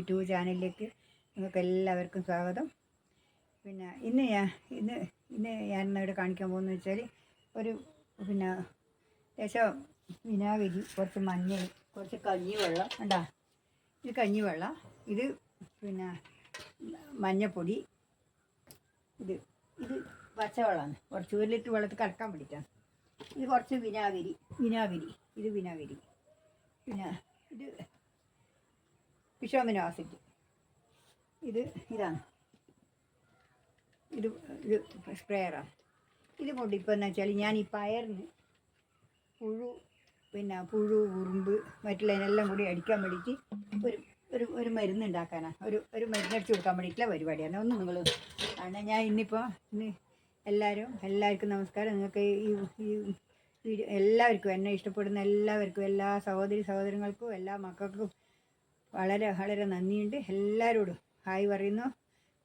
YouTube ചാനലിലേക്ക് നിങ്ങൾക്ക് എല്ലാവർക്കും സ്വാഗതം. പിന്നെ ഇന്ന് ഞാൻ ഇന്ന് ഇന്ന് ഞാൻ ഇവിടെ കാണിക്കാൻ പോകുന്നത് വെച്ചാൽ ഒരു പിന്നെ ലേശം വിനാഗിരി കുറച്ച് മഞ്ഞൾ കുറച്ച് കഞ്ഞി കഞ്ഞിവെള്ളം ഉണ്ടാ ഇത് കഞ്ഞി കഞ്ഞിവെള്ളം ഇത് പിന്നെ മഞ്ഞപ്പൊടി ഇത് ഇത് പച്ചവെള്ളമാണ്. കുറച്ച് ഒരു ലിറ്റർ വെള്ളത്തിൽ കലക്കാൻ വേണ്ടിയിട്ടാണ്. ഇത് കുറച്ച് വിനാഗിരി വിനാഗിരി ഇത് വിനാഗിരി. പിന്നെ ഇത് ഫിഷോമിനോ ആസിഡ് ഇത് ഇതാണ്. ഇത് ഇത് സ്പ്രേയറാണ് ഇത് കൊണ്ട് ഇപ്പോൾ എന്ന് വെച്ചാൽ ഞാൻ ഈ പയറിന് പുഴു പിന്നെ പുഴു ഉറുമ്പ് മറ്റുള്ളതിനെല്ലാം കൂടി അടിക്കാൻ വേണ്ടിയിട്ട് ഒരു ഒരു ഒരു മരുന്ന് ഉണ്ടാക്കാനാണ് ഒരു ഒരു മരുന്ന് അടിച്ചു കൊടുക്കാൻ വേണ്ടിയിട്ടുള്ള പരിപാടിയാണ്. ഒന്ന് നിങ്ങൾ കാരണം ഞാൻ ഇന്നിപ്പോൾ ഇന്ന് എല്ലാവരും എല്ലാവർക്കും നമസ്കാരം. നിങ്ങൾക്ക് ഈ ഈ വീഡിയോ എല്ലാവർക്കും എന്നെ ഇഷ്ടപ്പെടുന്ന എല്ലാവർക്കും എല്ലാ സഹോദരി സഹോദരങ്ങൾക്കും എല്ലാ മക്കൾക്കും വളരെ വളരെ നന്ദിയുണ്ട്. എല്ലാവരോടും ഹായ് പറയുന്നു.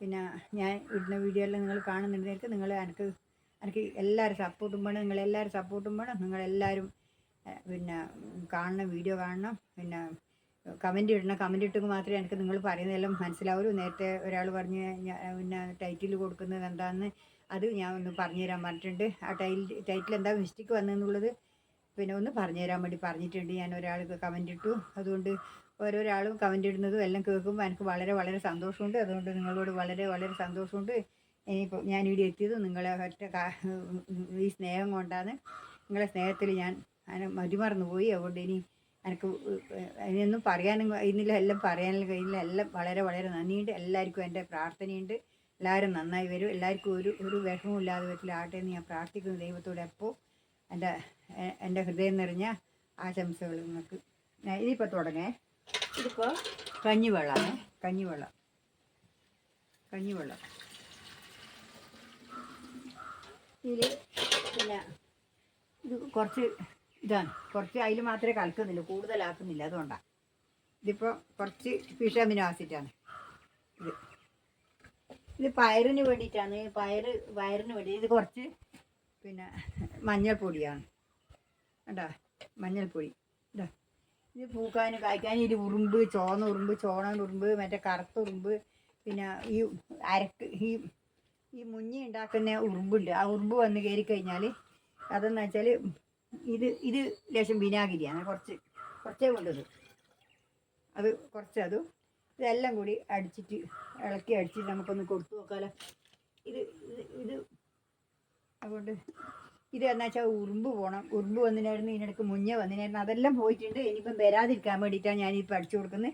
പിന്നെ ഞാൻ ഇടുന്ന വീഡിയോ എല്ലാം നിങ്ങൾ കാണുന്നുണ്ടെങ്കിൽ നിങ്ങൾ എനിക്ക് എനിക്ക് എല്ലാവരും സപ്പോർട്ടും വേണം. നിങ്ങളെല്ലാവരും സപ്പോർട്ടും വേണം. നിങ്ങളെല്ലാവരും പിന്നെ കാണണം വീഡിയോ കാണണം. പിന്നെ കമന്റ് ഇടണം. കമന്റ് ഇട്ടെങ്കിൽ മാത്രമേ എനിക്ക് നിങ്ങൾ പറയുന്നതെല്ലാം മനസ്സിലാവുള്ളൂ. നേരത്തെ ഒരാൾ പറഞ്ഞ് പിന്നെ ടൈറ്റിൽ കൊടുക്കുന്നത് എന്താണെന്ന് അത് ഞാൻ ഒന്ന് പറഞ്ഞു തരാൻ പറഞ്ഞിട്ടുണ്ട്. ആ ടൈൽ ടൈറ്റിൽ എന്താ? മിസ്റ്റേക്ക് വന്നതെന്നുള്ളത് പിന്നെ ഒന്ന് പറഞ്ഞു തരാൻ വേണ്ടി പറഞ്ഞിട്ടുണ്ട്. ഞാൻ ഒരാൾക്ക് കമന്റ് ഇട്ടു. അതുകൊണ്ട് ഓരോരാളും കമന്റ് ഇടുന്നതും എല്ലാം കേൾക്കുമ്പോൾ എനിക്ക് വളരെ വളരെ സന്തോഷമുണ്ട്. അതുകൊണ്ട് നിങ്ങളോട് വളരെ വളരെ സന്തോഷമുണ്ട്. ഇനിയിപ്പോൾ ഞാൻ ഇവിടെ എത്തിയത് നിങ്ങളെ ഒറ്റ ഈ സ്നേഹം കൊണ്ടാണ്. നിങ്ങളെ സ്നേഹത്തിൽ ഞാൻ അങ്ങനെ മതിമറന്നു പോയി അതുകൊണ്ട് ഇനി എനിക്ക് അതിനൊന്നും പറയാനും കഴിയുന്നില്ല എല്ലാം പറയാനും കഴിയില്ല. എല്ലാം വളരെ വളരെ നന്ദിയുണ്ട്. എല്ലാവർക്കും എന്റെ പ്രാർത്ഥനയുണ്ട്. എല്ലാവരും നന്നായി വരും. എല്ലാവർക്കും ഒരു ഒരു വിഷമവും ഇല്ലാതെ ആട്ടെ എന്ന് ഞാൻ പ്രാർത്ഥിക്കുന്നു ദൈവത്തോട് എപ്പോൾ എന്റെ എന്റെ ഹൃദയം നിറഞ്ഞ ആശംസകൾ നിങ്ങൾക്ക്. ഞാൻ ഇതിപ്പോൾ തുടങ്ങേ. ഇതിപ്പോൾ കഞ്ഞിവെള്ളമാണ് കഞ്ഞിവെള്ളം. കഞ്ഞിവെള്ളം. ഇതിൽ പിന്നെ ഇത് കുറച്ച് ഇതാണ്. കുറച്ച് അതിൽ മാത്രമേ കലക്കുന്നില്ല കൂടുതലാക്കുന്നില്ല. അതുകൊണ്ടാണ് ഇതിപ്പോൾ കുറച്ച് ഫിഷ് അമിനോ ആസിഡാണ്. ഇത്. ഇത് പയറിന് വേണ്ടിയിട്ടാണ്. പയറ് പയറിന് വേണ്ടി. ഇത് കുറച്ച് പിന്നെ മഞ്ഞൾപ്പൊടിയാണ്. കണ്ടാ? മഞ്ഞൾപ്പൊടി. ഇതാ ഇത് പൂക്കാനും കായ്ക്കാനും ഇത് ഉറുമ്പ് ചോന്ന ഉറുമ്പ് ചോണ ഉറുമ്പ് മറ്റേ കറുത്ത ഉറുമ്പ് പിന്നെ ഈ അരക്ക് ഈ ഈ മുഞ്ഞി ഉണ്ടാക്കുന്ന ഉറുമ്പുണ്ട്. ആ ഉറുമ്പ് വന്ന് കയറി കഴിഞ്ഞാൽ അതെന്ന് വെച്ചാൽ ഇത് ഇത് ലേശം വിനാഗിരിയാണ്. കുറച്ച് കുറച്ചേ കൊണ്ടത് അത് കുറച്ച് അതും ഇതെല്ലാം കൂടി അടിച്ചിട്ട് ഇളക്കി അടിച്ചിട്ട് നമുക്കൊന്ന് കൊടുത്തു നോക്കാമല്ലോ ഇത് ഇത് അതുകൊണ്ട് ഇത് എന്നാ വെച്ചാൽ ഉറുമ്പ് പോകണം ഉറുമ്പ് വന്നിനായിരുന്നു ഇതിനിടയ്ക്ക് മുഞ്ഞ വന്നിനായിരുന്നു. അതെല്ലാം പോയിട്ടുണ്ട്. ഇനിയിപ്പം വരാതിരിക്കാൻ വേണ്ടിയിട്ടാണ് ഞാനിപ്പം അടിച്ചു കൊടുക്കുന്നത്.